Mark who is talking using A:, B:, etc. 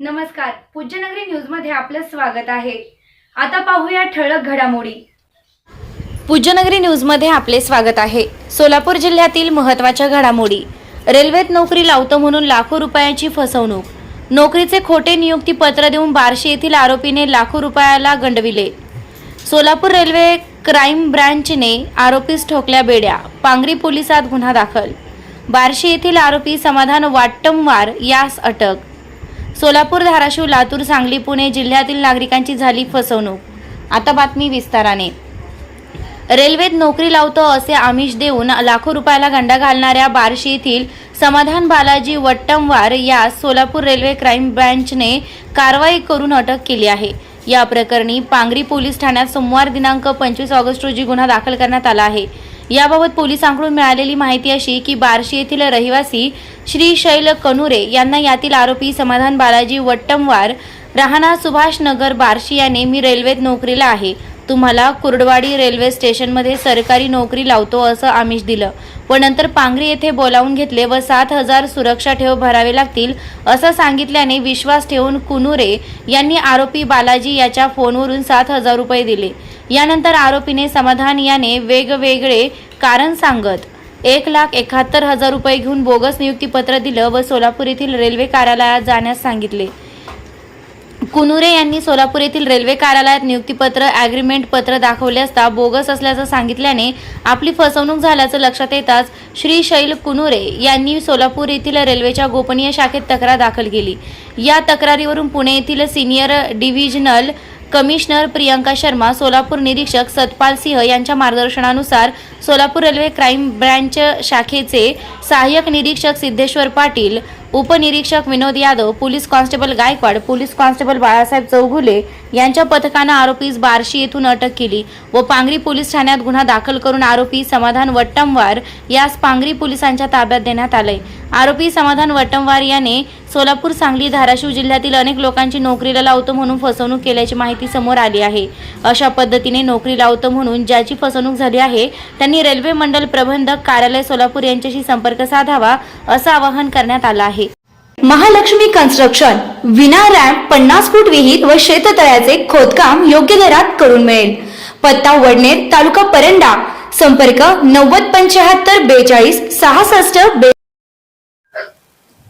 A: नमस्कार. पूज्यनगरी न्यूजमध्ये आपलं स्वागत आहे. आता पाहूया ठळक घडामोडी. पूज्यनगरी न्यूजमध्ये आपले स्वागत आहे. सोलापूर जिल्ह्यातील महत्त्वाच्या घडामोडी. रेल्वेत नोकरी लावतो म्हणून लाखो रुपयांची फसवणूक. नोकरीचे खोटे नियुक्ती पत्र देऊन बार्शी येथील आरोपीने लाखो रुपयाला गंडविले. सोलापूर रेल्वे क्राईम ब्रँचने आरोपीस ठोकल्या बेड्या. पांगरी पोलिसात गुन्हा दाखल. बार्शी येथील आरोपी समाधान वाट्टमवार यास अटक. सोलापूर धाराशिव लातूर सांगली पुणे जिल्ह्यातील नागरिकांची झाली फसवणूक. आता बातमी विस्ताराने. रेल्वेत नोकरी लावतो असे आमिष देऊन लाखो रुपयाला गंडा घालणाऱ्या बार्शी येथील समाधान बालाजी वट्टमवार यास सोलापूर रेल्वे क्राईम ब्रँचने कारवाई करून अटक केली आहे. या प्रकरणी पांगरी पोलीस ठाण्यात सोमवार दिनांक पंचवीस ऑगस्ट रोजी गुन्हा दाखल करण्यात आला आहे. याबाबत पोलिसांकडून मिळालेली माहिती अशी की बार्शी येथील रहिवासी श्री शैल कनुरे यांना यातील आरोपी समाधान बालाजी वट्टमवार राहणार सुभाष नगर बार्शी याने मी रेल्वेत नोकरीला आहे. तुम्हाला कुर्डवाडी रेल्वे स्टेशनमध्ये सरकारी नोकरी लावतो असं आमिष दिलं. व नंतर पांगरी येथे बोलावून घेतले व सात हजार सुरक्षा ठेव भरावे लागतील असं सांगितल्याने विश्वास ठेवून कुनुरे यांनी आरोपी बालाजी याच्या फोनवरून सात हजार रुपये दिले. यानंतर आरोपीने समाधान याने वेगवेगळे कारण सांगत एक लाख एकाहत्तर हजार रुपये घेऊन बोगस नियुक्तीपत्र दिलं व सोलापूर येथील रेल्वे कार्यालयात जाण्यास सांगितले. कुनुरे यांनी सोलापूर येथील रेल्वे कार्यालयात नियुक्तीपत्र ॲग्रीमेंट पत्र दाखवले असता बोगस असल्याचं सांगितल्याने आपली फसवणूक झाल्याचं लक्षात येताच श्री शैल कुनुरे यांनी सोलापूर येथील रेल्वेच्या गोपनीय शाखेत तक्रार दाखल केली. या तक्रारीवरून पुणे येथील senior divisional commissioner Priyanka Sharma Solapur निरीक्षक सतपाल सिंह यांच्या मार्गदर्शनानुसार सोलापूर रेल्वे क्राईम ब्रँच शाखेचे सहाय्यक निरीक्षक सिद्धेश्वर पाटील उपनिरीक्षक Vinod Yadav police constable Gaikwad police constable Balasaheb Chaughule यांच्या पथकानं आरोपीस बार्शी येथून अटक केली व पांगरी पोलीस ठाण्यात गुन्हा दाखल करून आरोपी समाधान वट्टमवार यास पांगरी पोलिसांच्या ताब्यात देण्यात आलंय. आरोपी समाधान वट्टमवार याने सोलापूर सांगली धाराशिव जिल्ह्यातील अनेक लोकांची नोकरीला लावतो म्हणून फसवणूक केल्याची माहिती समोर आली आहे. अशा पद्धतीने नोकरी लावतो म्हणून ज्याची फसवणूक झाली आहे त्यांनी रेल्वे मंडल प्रबंधक कार्यालय सोलापूर यांच्याशी संपर्क साधावा असं आवाहन करण्यात आलं आहे.
B: महालक्ष्मी कन्स्ट्रक्शन विना रॅम्प पन्नास फूट विहीर व शेततळ्याचे खोदकाम योग्य दरात करून मिळेल. पत्ता वडनेर तालुका परंडा. संपर्क नव्वद पंच्याहत्तर बेचाळीस सहासष्ट बे